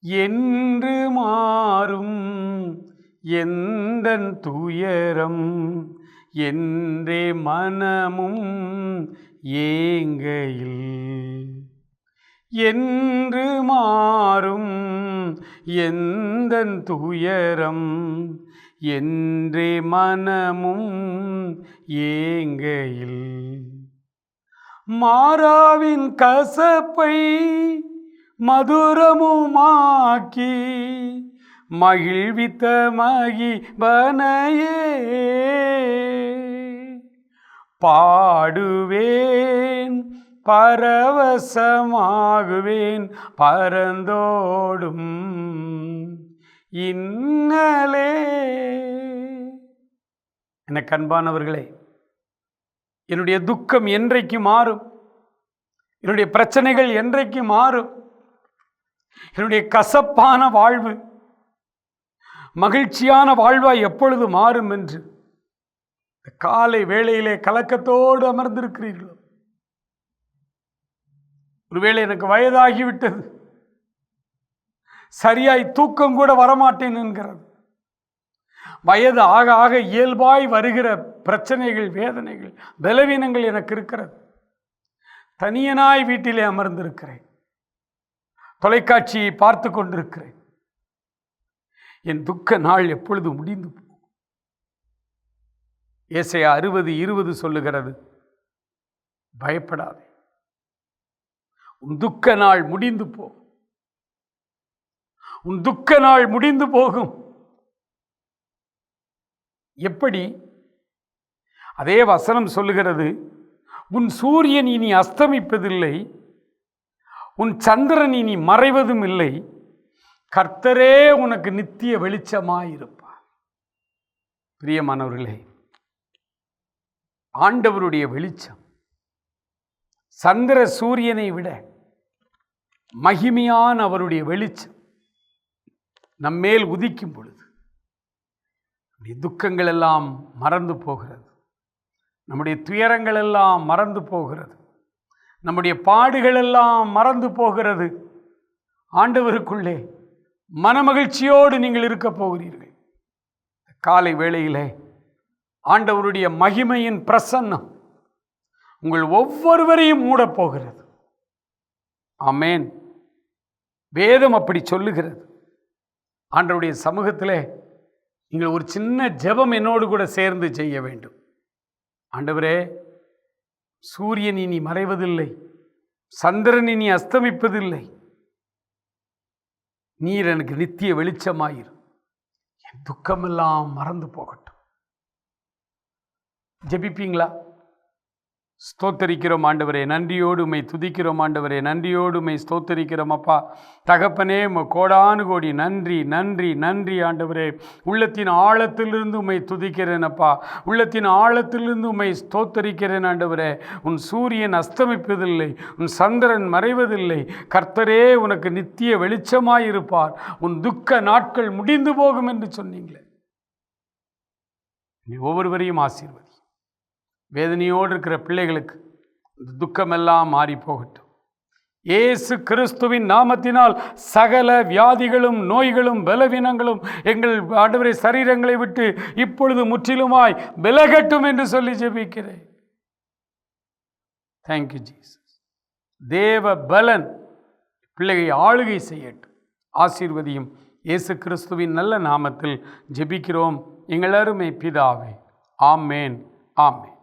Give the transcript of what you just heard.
என்று மாறும் எந்த துயரம்? என்றே மனமும் ஏங்கையில் என்று மாறும் எந்த துயரம்? என்றே மனமும் ஏங்கையில் மாறாவின் கசப்பை மதுரமுமாக்கி மகிழ்வித்த மகிபனையே பாடுவேன் பரவசமாகுவேன் பரந்தோடும் இன்னலே. எனக்கு அன்பானவர்களே என்னுடைய துக்கம் என்றைக்கு மாறும்? என்னுடைய பிரச்சனைகள் என்றைக்கு மாறும்? என்னுடைய கசப்பான வாழ்வு மகிழ்ச்சியான வாழ்வாய் எப்பொழுது மாறும் என்று? காலை வேளையிலே கலக்கத்தோடு அமர்ந்திருக்கிறீர்களோ? ஒருவேளை எனக்கு வயதாகிவிட்டது. சரியாய் தூக்கம் கூட வரமாட்டேன் என்கிறது. வயது ஆக ஆக இயல்பாய் வருகிற பிரச்சனைகள் வேதனைகள் பலவீனங்கள் எனக்கு இருக்கிறது. தனியனாய் வீட்டிலே அமர்ந்திருக்கிறேன். தொலைக்காட்சியை பார்த்து கொண்டிருக்கிறேன். என் துக்க நாள் எப்பொழுது முடிந்து ஏசையா அறுபது இருபது சொல்லுகிறது. பயப்படாதே. உன் துக்க நாள் முடிந்து போ. உன் துக்க நாள் முடிந்து போகும். எப்படி? அதே வசனம் சொல்லுகிறது உன் சூரியன் இனி அஸ்தமிப்பதில்லை. உன் சந்திரன் இனி மறைவதும் இல்லை. கர்த்தரே உனக்கு நித்திய வெளிச்சமாயிருப்பார். பிரியமானவர்களே ஆண்டவருடைய வெளிச்சம். சந்திர சூரியனை விட மகிமையான அவருடைய வெளிச்சம் நம்மேல் உதிக்கும் பொழுது நம்முடைய துக்கங்கள் எல்லாம் மறந்து போகிறது. நம்முடைய துயரங்கள் எல்லாம் மறந்து போகிறது. நம்முடைய பாடுகள் எல்லாம் மறந்து போகிறது. ஆண்டவருக்குள்ளே மனமகிழ்ச்சியோடு நீங்கள் இருக்கப் போகிறீர்கள். காலை வேளையிலே ஆண்டவருடைய மகிமையின் பிரசன்னம் உங்கள் ஒவ்வொருவரையும் மூடப் போகிறது வேதம் அப்படி சொல்லுகிறது. ஆண்டவருடைய சமூகத்திலே நீங்கள் ஒரு சின்ன ஜெபம் என்னோடு கூட சேர்ந்து செய்ய வேண்டும். ஆண்டவரே சூரியன் இனி மறைவதில்லை. சந்திரன் இனி அஸ்தமிப்பதில்லை. நீர் எனக்கு நித்திய வெளிச்சமாயிரு. என் துக்கமெல்லாம் மறந்து போகட்டும். ஜெபிப்பீங்களா? ஸ்தோத்தரிக்கிறோம் ஆண்டவரே நன்றியோடு உமை துதிக்கிறோம் ஆண்டவரே நன்றியோடு உமை ஸ்தோத்தரிக்கிறோம் அப்பா. தகப்பனே உம கோடானு கோடி நன்றி நன்றி நன்றி ஆண்டவரே. உள்ளத்தின் ஆழத்திலிருந்து உமை துதிக்கிறேன் அப்பா. உள்ளத்தின் ஆழத்திலிருந்து உமை ஸ்தோத்தரிக்கிறேன் ஆண்டவரே. உன் சூரியன் அஸ்தமிப்பதில்லை உன் சந்திரன் மறைவதில்லை. கர்த்தரே உனக்கு நித்திய வெளிச்சமாயிருப்பார் உன் துக்க நாட்கள் முடிந்து போகும் என்று சொன்னீங்களே. நீ ஒவ்வொருவரையும் ஆசீர்வதி. வேதனையோடு இருக்கிற பிள்ளைகளுக்கு இந்த துக்கமெல்லாம் மாறி போகட்டும் ஏசு கிறிஸ்துவின் நாமத்தினால் சகல வியாதிகளும் நோய்களும் பலவீனங்களும் எங்கள் ஆண்டவரை சரீரங்களை விட்டு இப்பொழுது முற்றிலுமாய் விலகட்டும் என்று சொல்லி ஜெபிக்கிறேன். தேங்க்யூ ஜீசஸ் தேவ பலன் பிள்ளையை ஆளுகை செய்யட்டும். ஆசீர்வதியும் இயேசு கிறிஸ்துவின் நல்ல நாமத்தில் ஜெபிக்கிறோம். எங்கள் அருமை பிதாவே ஆமேன் ஆமேன்.